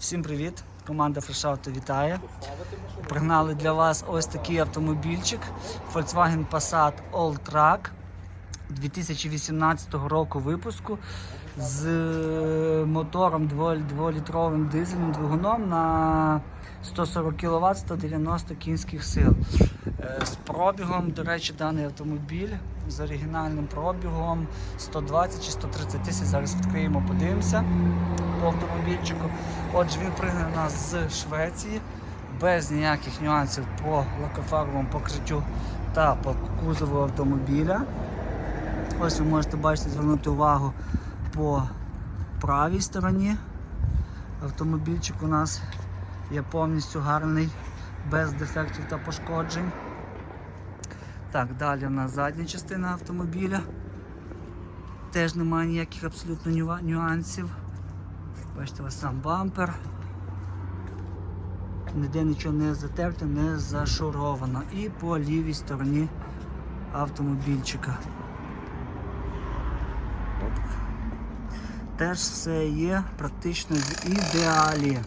Всім привіт! Команда Фрешауто вітає. Пригнали для вас ось такий автомобільчик Volkswagen Passat All-Track 2018 року випуску з мотором 2-літровим дизельним двигуном на 140 кВт 190 кінських сил. Е, З пробігом, до речі, даний автомобіль з оригінальним пробігом 120 чи 130 тисяч. Зараз відкриємо, подивимося по автомобільчику. Отже, він пригнаний нас з Швеції без ніяких нюансів по лакофарбовому покриттю та по кузову автомобіля. Ось ви можете бачити, звернути увагу по правій стороні. Автомобільчик у нас є повністю гарний, без дефектів та пошкоджень. Так, далі у нас задня частина автомобіля. Теж немає ніяких абсолютно нюансів. Бачите, ось сам бампер. Ніде нічого не затерте, не зашуровано. І по лівій стороні автомобільчика. Теж все є практично в ідеалі.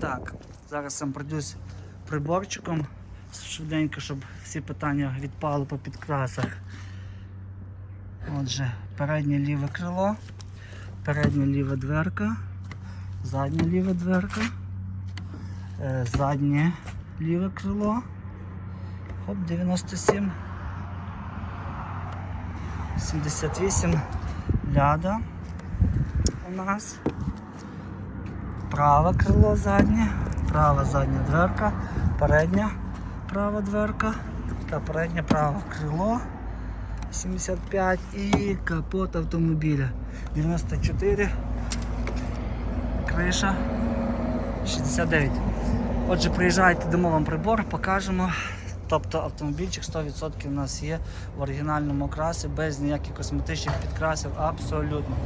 Так, зараз сам пройдусь приборчиком швиденько, щоб всі питання відпали по підкрасах. Отже, переднє ліве крило, передня ліва дверка, задня ліва дверка, е, заднє ліве крило. Хоп, 97. 78 ляда у нас. Праве крило заднє, права задня дверка, передня права дверка. Та переднє праве крило. 75 і капот автомобіля. 94, криша. 69. Отже, приїжджайте, дамо вам прибор, покажемо. Тобто автомобільчик 100% у нас є в оригінальному окрасі, без ніяких косметичних підкрасів, абсолютно.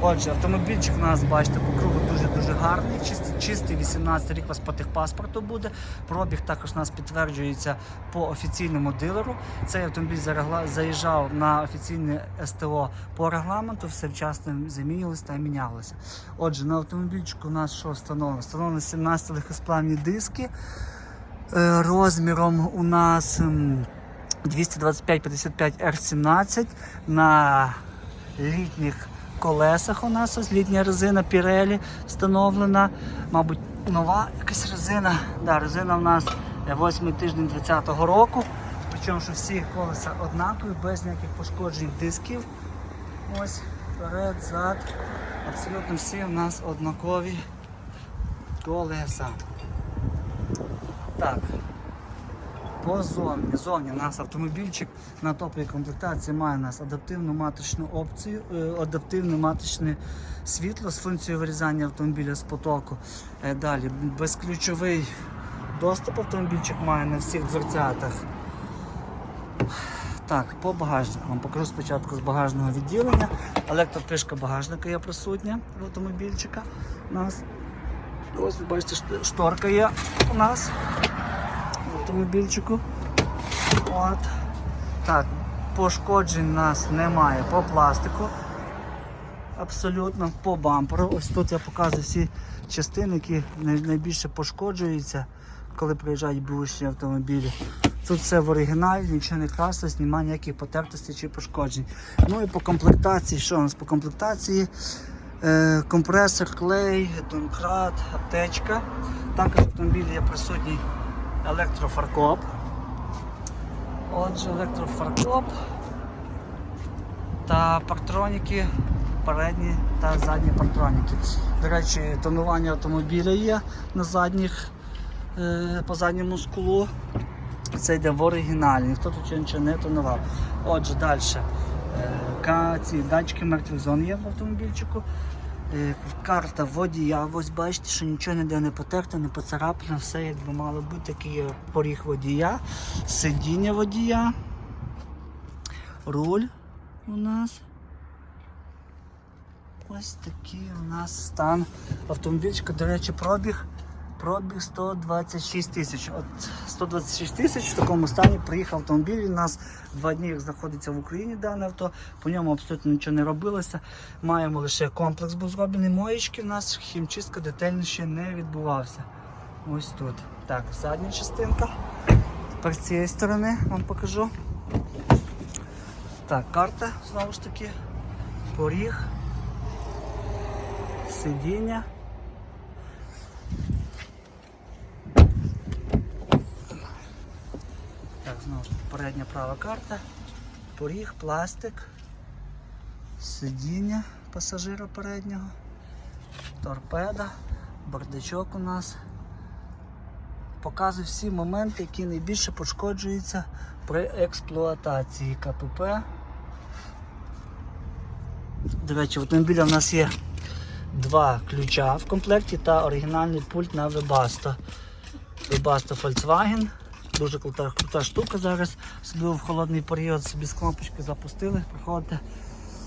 Отже, автомобільчик у нас, бачите, по кругу дуже-дуже гарний, чистий, чистий 18 рік у вас по техпаспорту буде. Пробіг також у нас підтверджується по офіційному дилеру. Цей автомобіль заїжджав на офіційне СТО по регламенту, все вчасно замінювалося та мінялося. Отже, на автомобільчику у нас що встановлено? Встановлено 17 легкосплавні диски. Е, Розміром у нас ем, 225-55 R17 на літніх колесах у нас ось літня резина Pirelli встановлена. Мабуть, нова якась резина. Да, резина у нас 8 тиждень 20-го року. Причому що всі колеса однакові, без ніяких пошкоджень дисків. Ось, вперед, зад. Абсолютно всі у нас однакові колеса. Так. По зовні. Зовні у нас автомобільчик на топовій комплектації має у нас адаптивну матричну опцію, е, адаптивне матричне світло з функцією вирізання автомобіля з потоку. Е, Далі безключовий доступ автомобільчик має на всіх дверцятах. Так, по багажнику. Вам покажу спочатку з багажного відділення. Електрокришка багажника є присутня в автомобільчика. У нас ось ви бачите, шторка є у нас в автомобільчику. От. Так, пошкоджень у нас немає по пластику. Абсолютно по бамперу. Ось тут я показую всі частини, які найбільше пошкоджуються, коли приїжджають бушні автомобілі. Тут все в оригіналі, нічого не красилось, немає ніяких потертостей чи пошкоджень. Ну і по комплектації, що у нас по комплектації? Е, компресор, клей, донкрат, аптечка. Також в автомобілі є присутній електрофаркоп. Отже, електрофаркоп та партроніки, передні та задні партроніки. До речі, тонування автомобіля є на задніх, е, по задньому склу. Це йде в оригіналі, ніхто тут нічого не тонував. Отже, далі. Ці датчики мертвих зон є в автомобільчику. Е, Карта водія, ось бачите, що нічого ніде не потерто, не поцарапано, все як мало бути, такий поріг водія, сидіння водія, руль у нас. Ось такий у нас стан автомобільчика. До речі, пробіг Пробіг 126 тисяч. От 126 тисяч в такому стані приїхав автомобіль. У нас два дні як знаходиться в Україні дане авто. По ньому абсолютно нічого не робилося. Маємо лише комплекс був зроблений. Моєчки. У нас хімчистка детально ще не відбувався. Ось тут. Так, задня частинка. Тепер з цієї сторони вам покажу. Так, карта знову ж таки. Поріг. Сидіння. Так, знову ж таки, передня права карта, поріг, пластик, сидіння пасажира переднього, торпеда, бардачок у нас. Показую всі моменти, які найбільше пошкоджуються при експлуатації КПП. До речі, в автомобілі в нас є два ключа в комплекті та оригінальний пульт на Webasto. Webasto Volkswagen. Дуже крута, крута штука зараз. Особливо в холодний період собі з кнопочки запустили, приходите,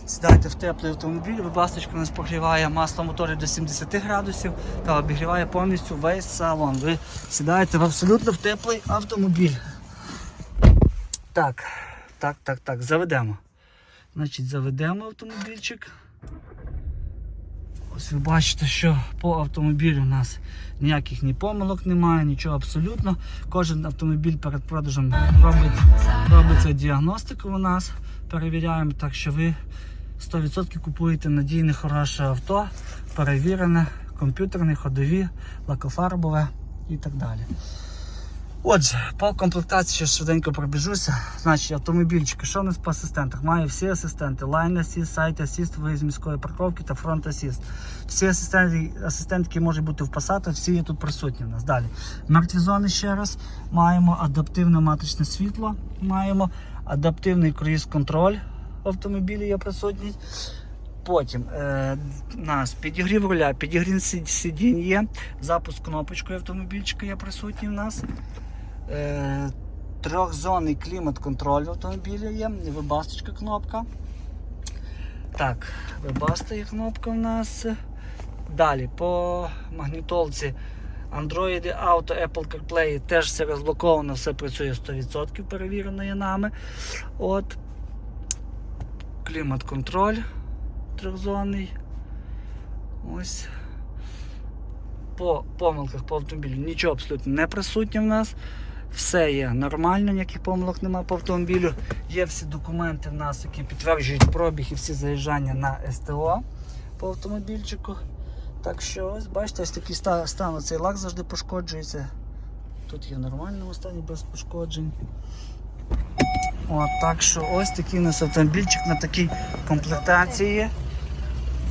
сідаєте в теплий автомобіль, вибасточка нас прогріває масло моторі до 70 градусів та обігріває повністю весь салон. Ви сідаєте в абсолютно в теплий автомобіль. Так, так, так, так, заведемо. Значить, заведемо автомобільчик. Ось ви бачите, що по автомобілю у нас ніяких ні помилок немає, нічого абсолютно. Кожен автомобіль перед продажем робить, робиться діагностика у нас. Перевіряємо, так що ви 100% купуєте надійне, хороше авто, перевірене, комп'ютерне, ходові, лакофарбове і так далі. Отже, по комплектації ще швиденько пробіжуся. Значить, автомобільчики, що у нас по асистентах? Має всі асистенти: Line Assist, Site Assist, виїзд міської парковки та Front Assist. Всі асистенти, які можуть бути в Passat, всі є тут присутні в нас. Далі. Мертві зони ще раз. Маємо адаптивне матричне світло, маємо адаптивний круїз-контроль в автомобілі є присутній. Потім е, нас підігрів руля, підігрів сид- сидінь є, запуск кнопочкою автомобільчика є присутній в нас. Е, трьохзонний клімат-контроль в автомобілі є, вибасточка кнопка. Так, вибаста є кнопка в нас. Далі по магнітолці Android Auto, Apple CarPlay теж все розблоковано, все працює 100%, перевірено є нами. От. Клімат-контроль трьохзонний. Ось. По помилках по автомобілю нічого абсолютно не присутнє в нас. Все є нормально, ніяких помилок немає по автомобілю. Є всі документи в нас, які підтверджують пробіг і всі заїжджання на СТО по автомобільчику. Так що ось бачите, ось такий стан цей лак завжди пошкоджується. Тут є в нормальному стані без пошкоджень. От, так що ось такий у нас автомобільчик на такій комплектації.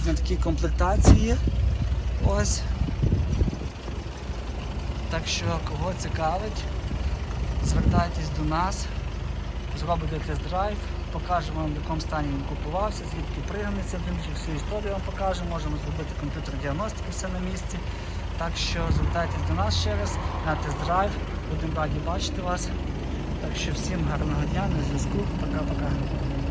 На такій комплектації. Ось. Так що кого цікавить, звертайтесь до нас, зробимо тест-драйв, покажемо вам в якому стані він купувався, звідки приганий цей всю історію вам покажемо, можемо зробити комп'ютер діагностику все на місці. Так що звертайтесь до нас ще раз на тест-драйв, будемо раді бачити вас. Так що всім гарного дня, на зв'язку, пока-пока.